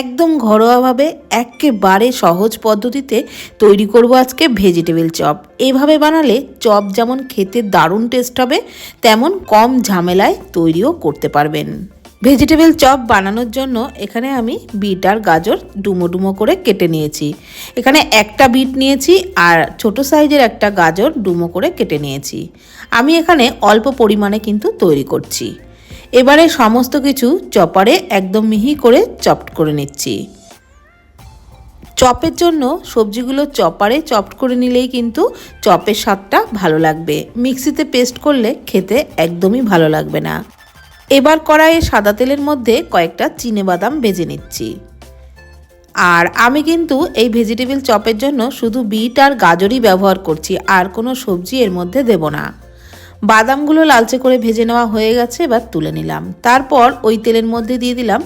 একদম ঘরোয়াভাবে একেবারে সহজ পদ্ধতিতে তৈরি করব আজকে ভেজিটেবল চপ এইভাবে বানালে চপ যেমন খেতে দারুণ টেস্ট হবে, তেমন কম ঝামেলায় তৈরিও করতে পারবেন। ভেজিটেবল চপ বানানোর জন্য এখানে আমি বিট আর গাজর ডুমো ডুমো করে কেটে নিয়েছি। এখানে একটা বিট নিয়েছি আর ছোট সাইজের একটা গাজর ডুমো করে কেটে নিয়েছি। আমি এখানে অল্প পরিমাণে কিন্তু তৈরি করছি। এবারে সমস্ত কিছু চপারে একদম মিহি করে চপড করে নিচ্ছি। চপের জন্য সবজিগুলো চপারে চপড করে নিলেই কিন্তু চপের স্বাদটা ভালো লাগবে। মিক্সিতে পেস্ট করলে খেতে একদমই ভালো লাগবে না। এবার কড়াইয়ে সাদা তেলের মধ্যে কয়েকটা চিনে বাদাম ভেজে নিচ্ছি। আর আমি কিন্তু এই ভেজিটেবল চপের জন্য শুধু বিট আর গাজরই ব্যবহার করছি, আর কোনো সবজি এর মধ্যে দেব না। বাদামগুলো লালচে করে ভেজে নেওয়া হয়ে গেছে, এবার তুলে নিলাম। তারপর ওই তেলের মধ্যে দিয়ে দিলাম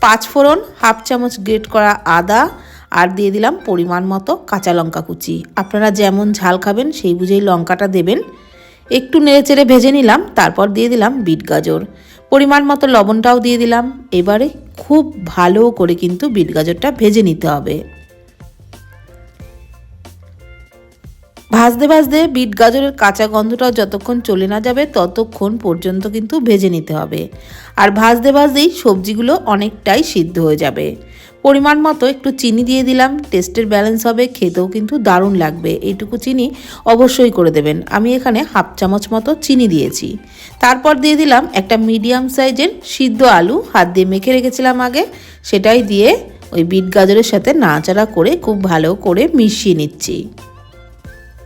পাঁচ ফোড়ন, হাফ চামচ গ্রেট করা আদা, আর দিয়ে দিলাম পরিমাণ মতো কাঁচা লঙ্কা কুচি। আপনারা যেমন ঝাল খাবেন, সেই বুঝেই লঙ্কাটা দেবেন। একটু নেড়েচেড়ে ভেজে নিলাম, তারপর দিয়ে দিলাম বিট গাজর। পরিমাণ মতো লবণটাও দিয়ে দিলাম। এবারে খুব ভালো করে কিন্তু বিট গাজরটা ভেজে নিতে হবে। ভাজতে ভাজতে বিট গাজরের কাঁচা গন্ধটাও যতক্ষণ চলে না যাবে, ততক্ষণ পর্যন্ত কিন্তু ভেজে নিতে হবে। আর ভাজতে ভাজতেই সবজিগুলো অনেকটাই সিদ্ধ হয়ে যাবে। পরিমাণ মতো একটু চিনি দিয়ে দিলাম, টেস্টের ব্যালেন্স হবে, খেতেও কিন্তু দারুণ লাগবে। এইটুকু চিনি অবশ্যই করে দেবেন। আমি এখানে হাফ চামচ মতো চিনি দিয়েছি। তারপর দিয়ে দিলাম একটা মিডিয়াম সাইজের সিদ্ধ আলু। হাত দিয়ে মেখে রেখেছিলাম আগে। সেটাই দিয়ে ওই বিট গাজরের সাথে নাড়াচাড়া করে খুব ভালো করে মিশিয়ে নিচ্ছি।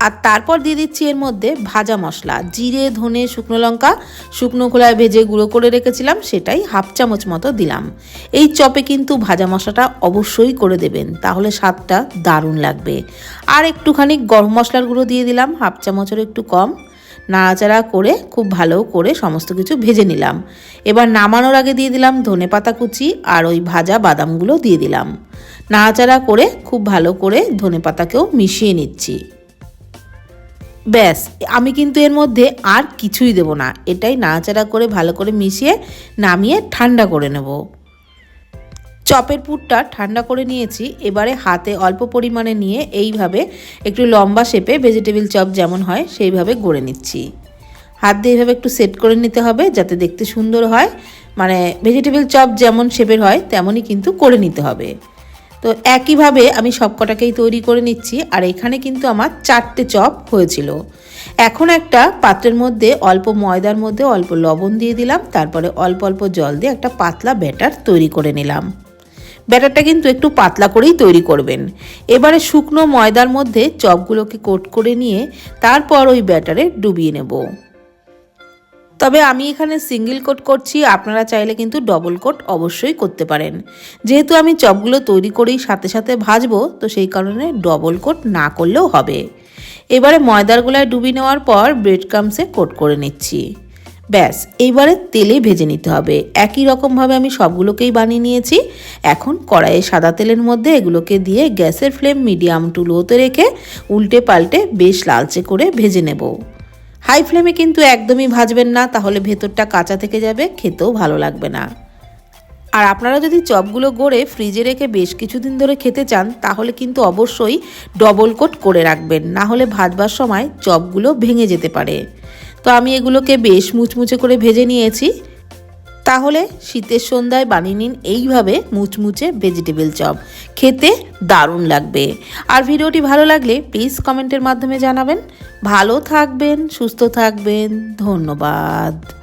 আর তারপর দিয়ে দিচ্ছি এর মধ্যে ভাজা মশলা। জিরে, ধনে, শুকনো লঙ্কা, শুকনো খোলায় ভেজে গুঁড়ো করে রেখেছিলাম, সেটাই হাফ চামচ মতো দিলাম। এই চপে কিন্তু ভাজা মশলাটা অবশ্যই করে দেবেন, তাহলে স্বাদটা দারুণ লাগবে। আর একটুখানি গরম মশলার গুঁড়ো দিয়ে দিলাম, হাফ চামচের একটু কম। নাড়াচাড়া করে খুব ভালো করে সমস্ত কিছু ভেজে নিলাম। এবার নামানোর আগে দিয়ে দিলাম ধনে পাতা কুচি আর ওই ভাজা বাদামগুলো দিয়ে দিলাম। নাড়াচাড়া করে খুব ভালো করে ধনে পাতাকেও মিশিয়ে নিচ্ছি। ব্যাস, আমি কিন্তু এর মধ্যে আর কিছুই দেব না। এটাই নাড়াচাড়া করে ভালো করে মিশিয়ে নামিয়ে ঠান্ডা করে নেব। চপের পুরটা ঠান্ডা করে নিয়েছি, এবারে হাতে অল্প পরিমাণে নিয়ে এইভাবে একটু লম্বা শেপে ভেজিটেবিল চপ যেমন হয় সেইভাবে গড়ে নিচ্ছি। হাত দিয়ে এইভাবে একটু সেট করে নিতে হবে যাতে দেখতে সুন্দর হয়। মানে ভেজিটেবিল চপ যেমন শেপের হয়, তেমনই কিন্তু করে নিতে হবে। তো একইভাবে আমি সব কটাকেই তৈরি করে নিচ্ছি, আর এখানে কিন্তু আমার চারটে চপ হয়েছিল। এখন একটা পাত্রের মধ্যে অল্প ময়দার মধ্যে অল্প লবণ দিয়ে দিলাম, তারপরে অল্প অল্প জল দিয়ে একটা পাতলা ব্যাটার তৈরি করে নিলাম। ব্যাটারটা কিন্তু একটু পাতলা করেই তৈরি করবেন। এবারে শুকনো ময়দার মধ্যে চপগুলোকে কোট করে নিয়ে তারপর ওই ব্যাটারে ডুবিয়ে নেব। তবে আমি এখানে সিঙ্গেল কোট করছি, আপনারা চাইলে কিন্তু ডবল কোট অবশ্যই করতে পারেন। যেহেতু আমি চপগুলো তৈরি করেই সাথে সাথে ভাজবো, তো সেই কারণে ডবল কোট না করলেও হবে। এবারে ময়দার গোলায় ডুবি নেওয়ার পর ব্রেড ক্রামসে কোট করে নিচ্ছি। ব্যাস, এইবারে তেলে ভেজে নিতে হবে। একই রকমভাবে আমি সবগুলোকেই বানিয়ে নিয়েছি। এখন কড়াইয়ে সাদা তেলের মধ্যে এগুলোকে দিয়ে গ্যাসের ফ্লেম মিডিয়াম টু লোতে রেখে উল্টে পাল্টে বেশ লালচে করে ভেজে নেব। হাই ফ্লেমে কিন্তু একদমই ভাজবেন না, তাহলে ভেতরটা কাঁচা থেকে যাবে, খেতেও ভালো লাগবে না। আর আপনারা যদি চপগুলো গড়ে ফ্রিজে রেখে বেশ কিছুদিন ধরে খেতে চান, তাহলে কিন্তু অবশ্যই ডবল কোট করে রাখবেন, না হলে ভাজবার সময় চপগুলো ভেঙে যেতে পারে। তো আমি এগুলোকে বেশ মুচমুচে করে ভেজে নিয়েছি। তাহলে শীতের সন্ধ্যায় বানিয়ে নিন এইভাবে মুচমুচে ভেজিটেবল চপ খেতে দারুণ লাগবে। আর ভিডিওটি ভালো লাগলে প্লিজ কমেন্টের মাধ্যমে জানাবেন। ভালো থাকবেন, সুস্থ থাকবেন, ধন্যবাদ।